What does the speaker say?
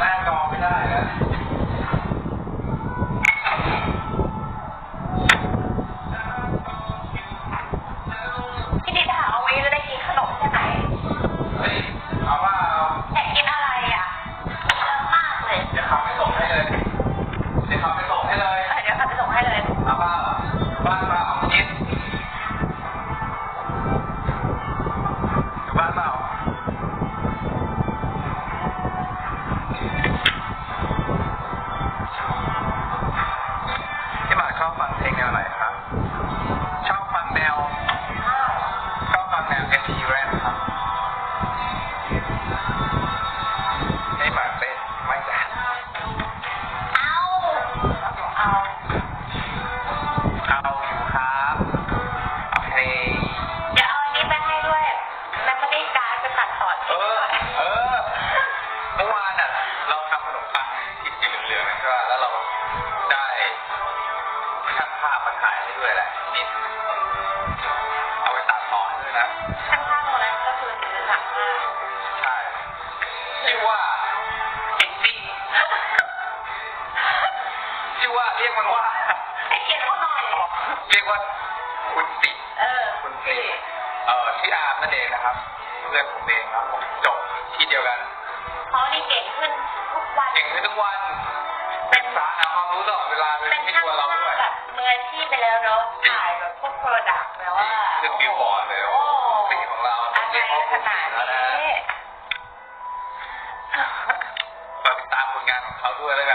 หน้าจอไม่ได้นะพี่ดิดหาเอาไว้จะได้กินขนมใช่ไหมเฮ้ยเอาว่าเอาอยากกินอะไรอะเยอะมากเลยจะขับไปส่งให้เลย ด้วยแหละนิดเอาไปตัดต่อให้ด้วยนะข้างๆตรงนั้นก็คือถือหลักมากใช่ชื่อว่าอินดี้ชื่อว่าเรียกมันว่าให้เกียรติเขาหน่อยเรียกว่าคุณติเออคุณติพี่เอ่อที่อาร์มนั่นเองนะครับเพื่อนผมเองครับผมจบที่เดียวกันเขานี่เก่งขึ้นทุกวันเก่งขึ้นทุกวันศึกษาหาความรู้ตลอดเวลาโดยเป็นที่ไม่ช่างกลัวาชีพไปแล้วเนาะถ่ายแบบพวกโปรดักต์แล้วว่าเรื่องบิลบอร์ดเลยโอ้สีของเราอะไรเรียกเขาขคุณนาสีดแล้วนะนี้ฝากติดตามผลงานของเขาด้วยแล้วกัน